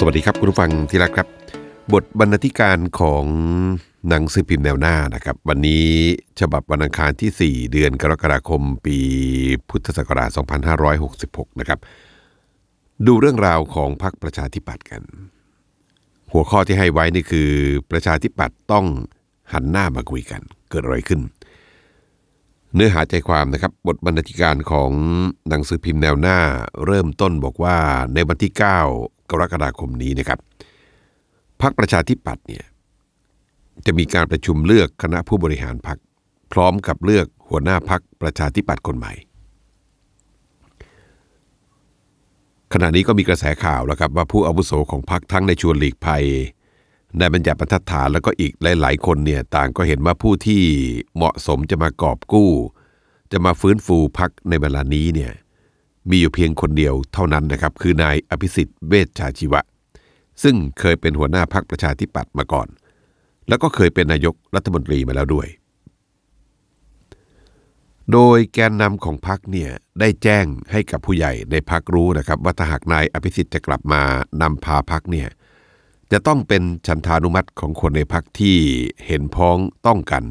สวัสดีครับคุณผู้ฟังที่รักครับ บทบรรณาธิการของหนังสือพิมพ์แนวหน้านะครับ วันนี้ฉบับวันอังคารที่ 4 เดือนกรกฎาคม ปีพุทธศักราช 2566 นะครับ ดูเรื่องราวของพรรคประชาธิปัตย์กัน หัวข้อที่ให้ไว้นี่คือประชาธิปัตย์ต้องหันหน้ามาคุยกัน เกิดอะไรขึ้น เนื้อหาใจความนะครับบทบรรณาธิการของหนังสือพิมพ์แนวหน้า เริ่มต้นบอกว่าในวันที่ 9 กรกฎาคมนี้นะครับพรรคประชาธิปัตย์เนี่ยจะมีการประชุมเลือกคณะผู้บริหารพรรคพร้อมกับเลือกหัวหน้าพรรคประชาธิปัตย์คนใหม่ ขณะนี้ก็มีกระแสข่าวแล้วครับว่าผู้อาวุโสของพรรคทั้งในชวนหลีกภัย นายบัญญัติบรรทัดฐานแล้วก็อีกหลาย ๆ คนเนี่ยต่างก็เห็นว่าผู้ที่เหมาะสมจะมากอบกู้ จะมาฟื้นฟูพักในเวลานี้เนี่ยมีอยู่เพียงคนเดียวเท่านั้นนะครับ คือนายอภิสิทธิ์เวชชาชีวะ ซึ่งเคยเป็นหัวหน้าพักประชาธิปัตย์มาก่อน แล้วก็เคยเป็นนายกรัฐมนตรีมาแล้วด้วย โดยแกนนำของพักเนี่ยได้แจ้งให้กับผู้ใหญ่ในพักรู้นะครับ ว่าถ้าหากนายอภิสิทธิ์จะกลับมานำพาพักเนี่ย จะต้องเป็นฉันทานุมัติของคนในพักที่เห็นพ้องต้องกัน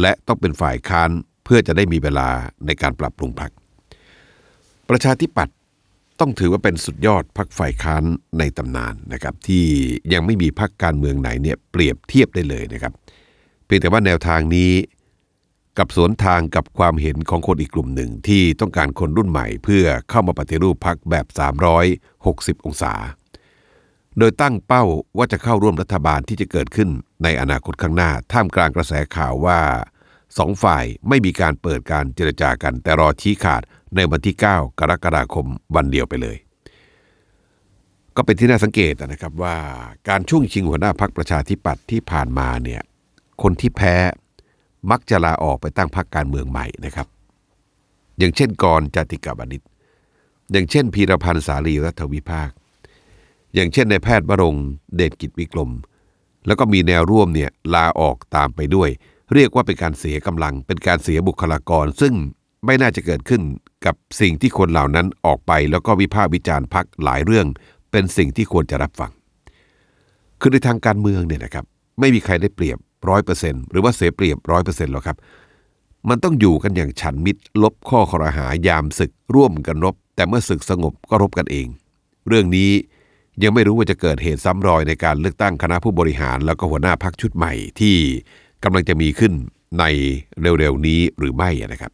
และต้องเป็นฝ่ายค้านเพื่อจะได้มีเวลาในการปรับปรุงพัก ประชาธิปัตย์ต้องถือว่าเป็นสุดยอดพักฝ่ายค้านในตำนานนะครับที่ยังไม่มีพักการเมืองไหนเนี่ยเปรียบเทียบได้เลยนะครับ เพียงแต่ว่าแนวทางนี้กับสวนทางกับความเห็นของคนอีกกลุ่มหนึ่งที่ต้องการคนรุ่นใหม่ เพื่อเข้ามาปฏิรูปพักแบบ 360 องศา โดยตั้งเป้าว่าจะเข้าร่วมรัฐบาลที่จะเกิดขึ้นในอนาคตข้างหน้า ท่ามกลางกระแสข่าวว่าสองฝ่ายไม่มีการเปิดการเจรจากัน แต่รอชี้ขาดในวันที่ 9 กรกฎาคมวันเดียวไปเลย ก็เป็นที่น่าสังเกตนะครับว่าการช่วงชิงหัวหน้าพักประชาธิปัตย์ที่ผ่านมาเนี่ยคนที่แพ้มักจะลาออกไปตั้งพักการเมืองใหม่นะครับ อย่างเช่นกรจติกาบดิษฐ์อย่างเช่นพีรพันธ์สาลีรัฐวิภาค อย่างเช่นในแพทย์วรงเดชกิจวิกรม แล้วก็มีแนวร่วมเนี่ยลาออกตามไปด้วย เรียกว่าเป็นการเสียกำลัง เป็นการเสียบุคลากร ซึ่งไม่น่าจะเกิดขึ้นกับสิ่งที่คนเหล่านั้นออกไป แล้วก็วิพากษ์วิจารณ์พักหลายเรื่อง เป็นสิ่งที่ควรจะรับฟัง คือในทางการเมืองเนี่ยนะครับ ไม่มีใครได้เปรียบร้อยเปอร์เซ็นหรือว่าเสียเปรียบร้อยเปอร์เซ็นต์หรอกครับ มันต้องอยู่กันอย่างฉันมิตร ลบข้อครหายามศึกร่วมกันรบ แต่เมื่อศึกสงบก็รบกันเอง เรื่องนี้ ยังไม่รู้ว่าจะเกิดเหตุซ้ำรอยในการเลือกตั้งคณะผู้บริหาร แล้วก็หัวหน้าพักชุดใหม่ที่กำลังจะมีขึ้นในเร็วๆนี้หรือไม่นะครับ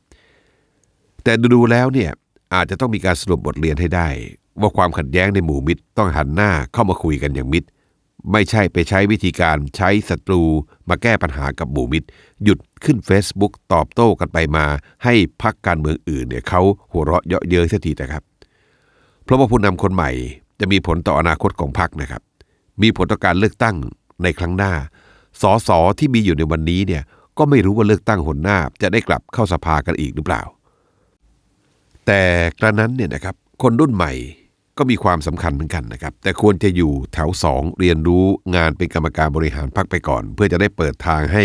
แต่ดูๆแล้วเนี่ยอาจจะต้องมีการสรุปบทเรียนให้ได้ ว่าความขัดแย้งในหมู่มิตรต้องหันหน้าเข้ามาคุยกันอย่างมิตร ไม่ใช่ไปใช้วิธีการใช้ศัตรูมาแก้ปัญหากับหมู่มิตร หยุดขึ้น Facebook ตอบโต้กันไปมาให้พักการเมืองอื่นเนี่ยเขาหัวเราะเยาะเย้ยสักทีนะครับ เพราะว่าผู้นำคนใหม่ จะมีผลต่ออนาคตของพรรคนะครับ มีผลต่อการเลือกตั้งในครั้งหน้า สสที่มีอยู่ในวันนี้เนี่ยก็ไม่รู้ว่าเลือกตั้งหนหน้า จะได้กลับเข้าสภากันอีกหรือเปล่า แต่กระนั้นเนี่ยนะครับคนรุ่นใหม่ก็มีความสำคัญเหมือนกันนะครับ แต่ควรจะอยู่แถวสองเรียนรู้งานเป็นกรรมการบริหารพรรคไปก่อน เพื่อจะได้เปิดทางให้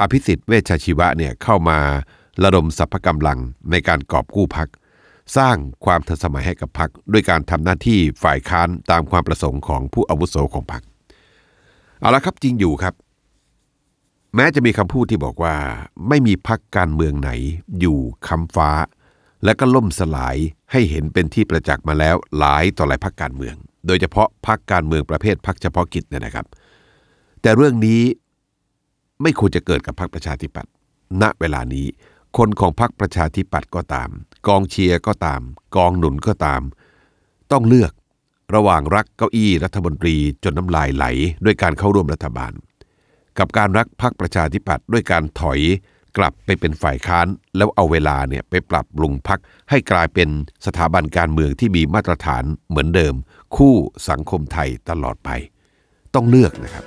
อภิสิทธิ์เวชชีวะเนี่ยเข้ามาระดมสรรพกำลังในการกอบกู้พัก สร้างความทันสมัยให้กับพักด้วยการทำหน้าที่ฝ่ายค้านตามความประสงค์ของผู้อาวุโสของพักเอาละครับจริงอยู่ครับ แม้จะมีคำพูดที่บอกว่า ไม่มีพักการเมืองไหน อยู่คำฟ้า และก็ล่มสลายให้เห็นเป็นที่ประจักษ์มาแล้วหลายต่อหลายพักการเมือง โดยเฉพาะพักการเมืองประเภทพักเฉพาะกิจเนี่ยนะครับ แต่เรื่องนี้ไม่ควรจะเกิดกับพักประชาธิปัตย์ณเวลานี้ คนของพักประชาธิปัตย์ก็ตาม กองเชียร์ก็ตาม กองหนุนก็ตาม ต้องเลือกระหว่างรักเก้าอี้รัฐมนตรีจนน้ำลายไหลด้วยการเข้าร่วมรัฐบาล กับการรักพักประชาธิปัตย์ด้วยการถอยกลับไปเป็นฝ่ายค้าน แล้วเอาเวลาเนี่ยไปปรับปรุงพักให้กลายเป็นสถาบันการเมืองที่มีมาตรฐานเหมือนเดิม คู่สังคมไทยตลอดไป ต้องเลือกนะครับ